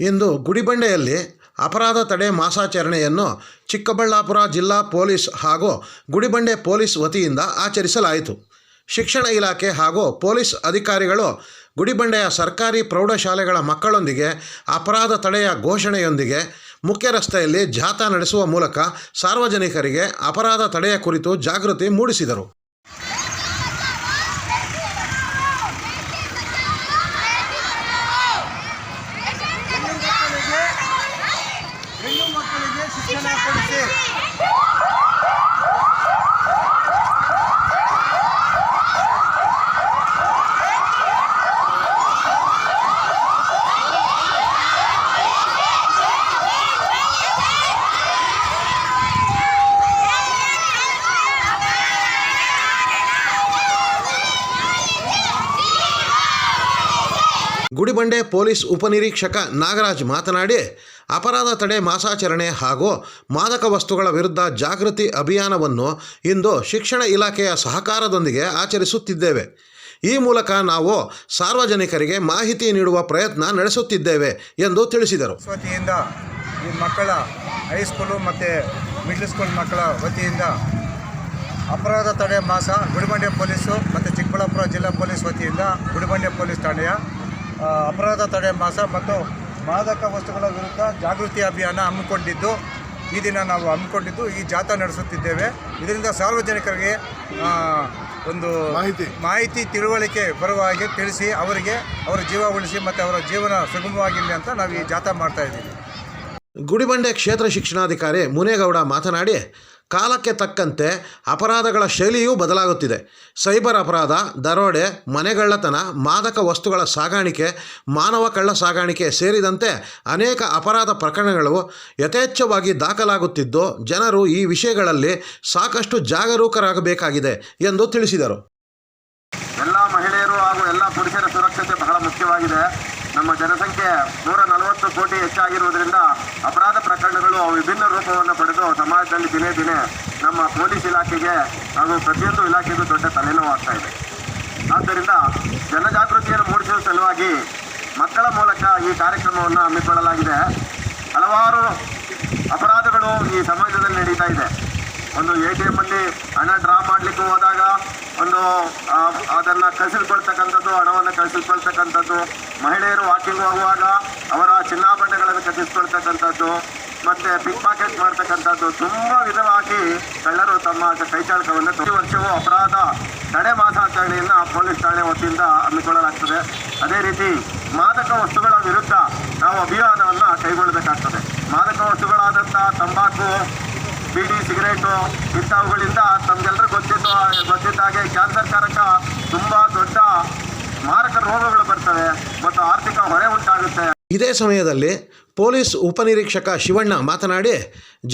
ಇಂದು ಗುಡಿಬಂಡೆಯಲ್ಲಿ ಅಪರಾಧ ತಡೆ ಮಾಸಾಚರಣೆಯನ್ನು ಚಿಕ್ಕಬಳ್ಳಾಪುರ ಜಿಲ್ಲಾ ಪೊಲೀಸ್ ಹಾಗೂ ಗುಡಿಬಂಡೆ ಪೊಲೀಸ್ ವತಿಯಿಂದ ಆಚರಿಸಲಾಯಿತು. ಶಿಕ್ಷಣ ಇಲಾಖೆ ಹಾಗೂ ಪೊಲೀಸ್ ಅಧಿಕಾರಿಗಳು ಗುಡಿಬಂಡೆಯ ಸರ್ಕಾರಿ ಪ್ರೌಢಶಾಲೆಗಳ ಮಕ್ಕಳೊಂದಿಗೆ ಅಪರಾಧ ತಡೆಯ ಘೋಷಣೆಯೊಂದಿಗೆ ಮುಖ್ಯ ರಸ್ತೆಯಲ್ಲಿ ಜಾಥಾ ನಡೆಸುವ ಮೂಲಕ ಸಾರ್ವಜನಿಕರಿಗೆ ಅಪರಾಧ ತಡೆಯ ಕುರಿತು ಜಾಗೃತಿ ಮೂಡಿಸಿದರು. ಗುಡಿಬಂಡೆ ಪೊಲೀಸ್ ಉಪನಿರೀಕ್ಷಕ ನಾಗರಾಜ್ ಮಾತನಾಡಿ, ಅಪರಾಧ ತಡೆ ಮಾಸಾಚರಣೆ ಹಾಗೂ ಮಾದಕ ವಸ್ತುಗಳ ವಿರುದ್ಧ ಜಾಗೃತಿ ಅಭಿಯಾನವನ್ನು ಇಂದು ಶಿಕ್ಷಣ ಇಲಾಖೆಯ ಸಹಕಾರದೊಂದಿಗೆ ಆಚರಿಸುತ್ತಿದ್ದೇವೆ. ಈ ಮೂಲಕ ನಾವು ಸಾರ್ವಜನಿಕರಿಗೆ ಮಾಹಿತಿ ನೀಡುವ ಪ್ರಯತ್ನ ನಡೆಸುತ್ತಿದ್ದೇವೆ ಎಂದು ತಿಳಿಸಿದರು. ವತಿಯಿಂದ ಈ ಮಕ್ಕಳ ಹೈಸ್ಕೂಲು ಮತ್ತು ಮಿಡ್ಲ್ ಸ್ಕೂಲ್ ಮಕ್ಕಳ ವತಿಯಿಂದ ಅಪರಾಧ ತಡೆ ಮಾಸ ಗುಡಿಬಂಡೆ ಪೊಲೀಸು ಮತ್ತು ಚಿಕ್ಕಬಳ್ಳಾಪುರ ಜಿಲ್ಲಾ ಪೊಲೀಸ್ ವತಿಯಿಂದ ಗುಡಿಬಂಡೆ ಪೊಲೀಸ್ ಠಾಣೆಯ ಅಪರಾಧ ತಡೆ ಮಾಸ ಮತ್ತು ಮಾದಕ ವಸ್ತುಗಳ ವಿರುದ್ಧ ಜಾಗೃತಿ ಅಭಿಯಾನ ಹಮ್ಮಿಕೊಂಡಿದ್ದು ಈ ದಿನ ನಾವು ಹಮ್ಮಿಕೊಂಡಿದ್ದು ಈ ಜಾಥಾ ನಡೆಸುತ್ತಿದ್ದೇವೆ ಇದರಿಂದ ಸಾರ್ವಜನಿಕರಿಗೆ ಒಂದು ಮಾಹಿತಿ. ಮಾಹಿತಿ ತಿಳುವಳಿಕೆ ಬರುವ ಹಾಗೆ ತಿಳಿಸಿ ಅವರಿಗೆ ಅವರ ಜೀವ ಉಳಿಸಿ ಮತ್ತು ಅವರ ಜೀವನ ಸುಗಮವಾಗಿರಲಿ ಅಂತ ನಾವು ಈ ಜಾಥಾ ಮಾಡ್ತಾ ಇದ್ದೀವಿ ಗುಡಿಬಂಡೆ ಕ್ಷೇತ್ರ ಶಿಕ್ಷಣಾಧಿಕಾರಿ ಮುನೇಗೌಡ ಮಾತನಾಡಿ ಕಾಲಕ್ಕೆ ತಕ್ಕಂತೆ ಅಪರಾಧಗಳ ಶೈಲಿಯೂ ಬದಲಾಗುತ್ತಿದೆ. ಸೈಬರ್ ಅಪರಾಧ, ದರೋಡೆ, ಮನೆಗಳ್ಳತನ, ಮಾದಕ ವಸ್ತುಗಳ ಸಾಗಾಣಿಕೆ, ಮಾನವ ಕಳ್ಳ ಸಾಗಾಣಿಕೆ ಸೇರಿದಂತೆ ಅನೇಕ ಅಪರಾಧ ಪ್ರಕರಣಗಳು ಯಥೇಚ್ಛವಾಗಿ ದಾಖಲಾಗುತ್ತಿದ್ದು, ಜನರು ಈ ವಿಷಯಗಳಲ್ಲಿ ಸಾಕಷ್ಟು ಜಾಗರೂಕರಾಗಬೇಕಾಗಿದೆ ಎಂದು ತಿಳಿಸಿದರು. ಎಲ್ಲ ಮಹಿಳೆಯರು ಹಾಗೂ ಎಲ್ಲ ಪುರುಷರ ಸುರಕ್ಷತೆ ಬಹಳ ಮುಖ್ಯವಾಗಿದೆ. ನಮ್ಮ ಜನಸಂಖ್ಯೆ ನೂರ ನಲವತ್ತು ಕೋಟಿ ಹೆಚ್ಚಾಗಿರುವುದರಿಂದ ಅಪರಾಧ ಪ್ರಕರಣಗಳು ವಿಭಿನ್ನ ರೂಪವನ್ನು ಪಡೆದು ಸಮಾಜದಲ್ಲಿ ದಿನೇ ದಿನೇ ನಮ್ಮ ಪೊಲೀಸ್ ಇಲಾಖೆಗೆ ಹಾಗೂ ಪ್ರತಿಯೊಂದು ಇಲಾಖೆಗೂ ದೊಡ್ಡ ತಲೆನೋವಾಗ್ತಾ ಇದೆ. ಆದ್ದರಿಂದ ಜನಜಾಗೃತಿಯನ್ನು ಮೂಡಿಸುವ ಸಲುವಾಗಿ ಮಕ್ಕಳ ಮೂಲಕ ಈ ಕಾರ್ಯಕ್ರಮವನ್ನು ಹಮ್ಮಿಕೊಳ್ಳಲಾಗಿದೆ. ಹಲವಾರು ಅಪರಾಧಗಳು ಈ ಸಮಾಜದಲ್ಲಿ ನಡೀತಾ ಇದೆ. ಒಂದು ಎ ಟಿ ಅಲ್ಲಿ ಹಣ ಡ್ರಾ ಮಾಡಲಿಕ್ಕೆ ಹೋದಾಗ ಒಂದು ಅದನ್ನು ಕಸಿಲ್ಕೊಳ್ತಕ್ಕಂಥದ್ದು ಹಣವನ್ನು ಕಸಿಸ್ಕೊಳ್ತಕ್ಕಂಥದ್ದು ಮಹಿಳೆಯರು ವಾಕಿಂಗ್ ಹೋಗುವಾಗ ಅವರ ಚಿನ್ನಾಭರಣಗಳನ್ನು ಕಸಿಸ್ಕೊಳ್ತಕ್ಕಂಥದ್ದು ಮತ್ತೆ ಪಿಕ್ ಪಾಕೆಟ್ ಮಾಡ್ತಕ್ಕಂಥದ್ದು, ತುಂಬ ವಿಧವಾಗಿ ಕಳ್ಳರು ತಮ್ಮ ಕೈಚಾಳಕವನ್ನು ಪ್ರತಿ ವರ್ಷವೂ ಅಪರಾಧ ತಡೆ ಮಾಸಾಚರಣೆಯನ್ನು ಪೊಲೀಸ್ ಠಾಣೆ ವತಿಯಿಂದ ಹಮ್ಮಿಕೊಳ್ಳಲಾಗ್ತದೆ. ಅದೇ ರೀತಿ ಮಾದಕ ವಸ್ತುಗಳ ವಿರುದ್ಧ ನಾವು ಅಭಿಯಾನವನ್ನು ಕೈಗೊಳ್ಳಬೇಕಾಗ್ತದೆ. ಮಾದಕ ವಸ್ತುಗಳಾದಂಥ ತಂಬಾಕು ಬೀಡಿ ಸಿಗರೇಟು ಇಂಥವುಗಳಿಂದ ತಮ್ಗೆಲ್ಲರೂ ಗೊತ್ತಿದ್ದ ಗೊತ್ತಿದ್ದ ಹಾಗೆ ಕ್ಯಾನ್ಸರ್ ಕಾರಕ ತುಂಬ ದೊಡ್ಡ ಮಾರಕ ರೋಗಗಳು ಬರ್ತವೆ ಮತ್ತು ಆರ್ಥಿಕ ಹೊರೆ ಉಂಟಾಗುತ್ತೆ. ಇದೇ ಸಮಯದಲ್ಲಿ ಪೊಲೀಸ್ ಉಪನಿರೀಕ್ಷಕ ಶಿವಣ್ಣ ಮಾತನಾಡಿ,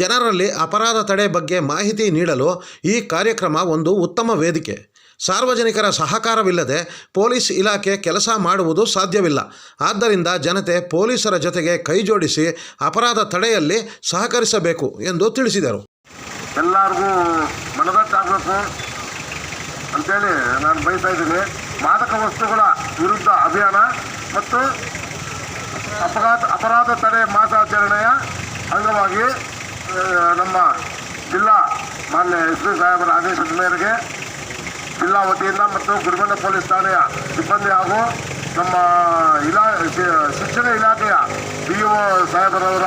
ಜನರಲ್ಲಿ ಅಪರಾಧ ತಡೆ ಬಗ್ಗೆ ಮಾಹಿತಿ ನೀಡಲು ಈ ಕಾರ್ಯಕ್ರಮ ಒಂದು ಉತ್ತಮ ವೇದಿಕೆ. ಸಾರ್ವಜನಿಕರ ಸಹಕಾರವಿಲ್ಲದೆ ಪೊಲೀಸ್ ಇಲಾಖೆ ಕೆಲಸ ಮಾಡುವುದು ಸಾಧ್ಯವಿಲ್ಲ. ಆದ್ದರಿಂದ ಜನತೆ ಪೊಲೀಸರ ಜೊತೆಗೆ ಕೈಜೋಡಿಸಿ ಅಪರಾಧ ತಡೆಯಲ್ಲಿ ಸಹಕರಿಸಬೇಕು ಎಂದು ತಿಳಿಸಿದರು. ಎಲ್ಲರಿಗೂ ಮನದಟ್ಟಾಗಬೇಕು ಅಂತೇಳಿ ನಾನು ಬಯಸ್ತಾ ಇದ್ದೀನಿ. ಮಾದಕ ವಸ್ತುಗಳ ವಿರುದ್ಧ ಅಭಿಯಾನ ಮತ್ತು ಅಪರಾಧ ಅಪರಾಧ ತಡೆ ಮಾಸಾಚರಣೆಯ ಅಂಗವಾಗಿ ನಮ್ಮ ಜಿಲ್ಲಾ ಮಾನ್ಯ ಎಸ್ ಪಿ ಸಾಹೇಬರ ಆದೇಶದ ಮೇರೆಗೆ ಜಿಲ್ಲಾ ವತಿಯಿಂದ ಮತ್ತು ಗುಡಿಬಂಡ ಪೊಲೀಸ್ ಠಾಣೆಯ ಸಿಬ್ಬಂದಿ ಹಾಗೂ ನಮ್ಮ ಇಲಾ ಶಿಕ್ಷಣ ಇಲಾಖೆಯ ಬಿ ಒ ಸಾಹೇಬರವರ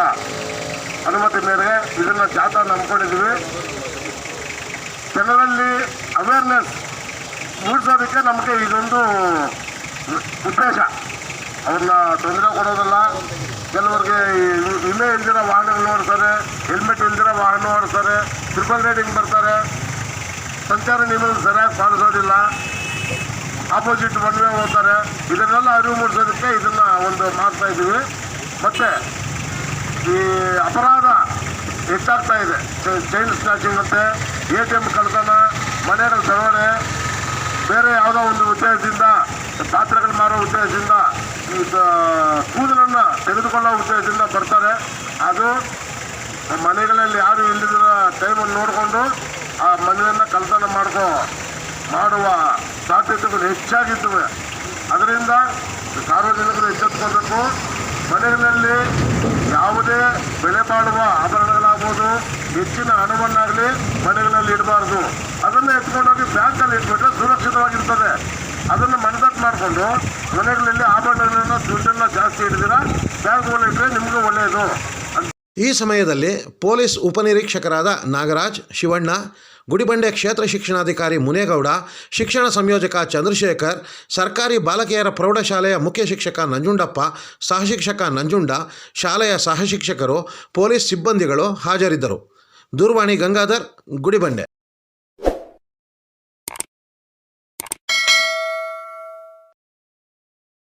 ಅನುಮತಿ ಮೇರೆಗೆ ಇದನ್ನು ಜಾಥಾ ನಂಬ್ಕೊಂಡಿದ್ದೀವಿ ಜನರಲ್ಲಿ ಅವೇರ್ನೆಸ್ ಮೂಡಿಸೋದಕ್ಕೆ ನಮಗೆ ಇದೊಂದು ಉದ್ದೇಶ. ಅವ್ರನ್ನ ತೊಂದರೆ ಕೊಡೋದಲ್ಲ. ಕೆಲವರಿಗೆ ಇಲ್ಲೇ ಇಲ್ದಿರೋ ವಾಹನಗಳು ಓಡಿಸ್ತಾರೆ ಹೆಲ್ಮೆಟ್ ಇಲ್ದಿರೋ ವಾಹನ ಓಡಿಸ್ತಾರೆ ಟ್ರಿಪಲ್ ರೈಡಿಂಗ್ ಬರ್ತಾರೆ. ಸಂಚಾರ ನಿಯಮ ಸರಿಯಾಗಿ ಪಾಲಿಸೋದಿಲ್ಲ. ಆಪೋಸಿಟ್ ಒನ್ ವೇ ಹೋಗ್ತಾರೆ. ಇದನ್ನೆಲ್ಲ ಅರಿವು ಮೂಡಿಸೋದಕ್ಕೆ ಇದನ್ನ ಒಂದು ಮಾಡ್ತಾ ಇದ್ದೀವಿ. ಮತ್ತೆ ಈ ಅಪರಾಧ ಹೆಚ್ಚಾಗ್ತಾ ಇದೆ. ಚೈನ್ ಸ್ನ್ಯಾಚಿಂಗ್ ಮತ್ತು ಎ ಟಿ ಎಂ ಕಳ್ತನ ಮನೆಗಳ ದರೋಡೆ ಬೇರೆ ಯಾವುದೋ ಒಂದು ಉದ್ದೇಶದಿಂದ ಪಾತ್ರೆಗಳು ಮಾರೋ ಉದ್ದೇಶದಿಂದ ಕೂದಲನ್ನು ತೆಗೆದುಕೊಳ್ಳೋ ಉದ್ದೇಶದಿಂದ ಬರ್ತಾರೆ. ಅದು ಮನೆಗಳಲ್ಲಿ ಯಾರು ಇಲ್ಲದಿರೋ ಟೈಮನ್ನು ನೋಡಿಕೊಂಡು ಆ ಮನೆಯನ್ನು ಕಳ್ತನ ಮಾಡ್ಕೋ ಮಾಡುವ ಸಾಧ್ಯತೆಗಳು ಹೆಚ್ಚಾಗಿದ್ದವೆ. ಅದರಿಂದ ಸಾರ್ವಜನಿಕರು ಎಚ್ಚೆತ್ತುಕೊಳ್ಬೇಕು ಮನೆಗಳಲ್ಲಿ ಯಾವುದೇ ಬೆಲೆ ಬಾಳುವ ಆಭರಣಗಳಾಗ್ಬೋದು, ಹೆಚ್ಚಿನ ಹಣವನ್ನಾಗಲಿ ಮನೆಗಳಲ್ಲಿ ಇಡಬಾರ್ದು. ಅದನ್ನು ಎತ್ಕೊಂಡೋಗಿ ಬ್ಯಾಂಕಲ್ಲಿ ಇಟ್ಬಿಟ್ರೆ ಸುರಕ್ಷಿತವಾಗಿರ್ತದೆ. ಅದನ್ನು ಮನದಟ್ಟು ಮಾಡಿಕೊಂಡು ಮನೆಗಳಲ್ಲಿ ಆಭರಣಗಳನ್ನು, ದುಡ್ಡನ್ನು ಜಾಸ್ತಿ ಹಿಡಿದಿರ ಬ್ಯಾಂಕ್ಗಳಲ್ಲಿ ಇಟ್ಟರೆ ನಿಮಗೂ ಒಳ್ಳೆಯದು ಈ ಸಮಯದಲ್ಲಿ ಪೊಲೀಸ್ ಉಪನಿರೀಕ್ಷಕರಾದ ನಾಗರಾಜ್, ಶಿವಣ್ಣ, ಗುಡಿಬಂಡೆ ಕ್ಷೇತ್ರ ಶಿಕ್ಷಣಾಧಿಕಾರಿ ಮುನೇಗೌಡ, ಶಿಕ್ಷಣ ಸಂಯೋಜಕ ಚಂದ್ರಶೇಖರ್, ಸರ್ಕಾರಿ ಬಾಲಕಿಯರ ಪ್ರೌಢಶಾಲೆಯ ಮುಖ್ಯ ಶಿಕ್ಷಕ ನಂಜುಂಡಪ್ಪ ಸಹಶಿಕ್ಷಕ ನಂಜುಂಡ, ಶಾಲೆಯ ಸಹಶಿಕ್ಷಕರು ಪೊಲೀಸ್ ಸಿಬ್ಬಂದಿಗಳು ಹಾಜರಿದ್ದರು. ದೂರವಾಣಿ ಗಂಗಾಧರ್, ಗುಡಿಬಂಡೆ.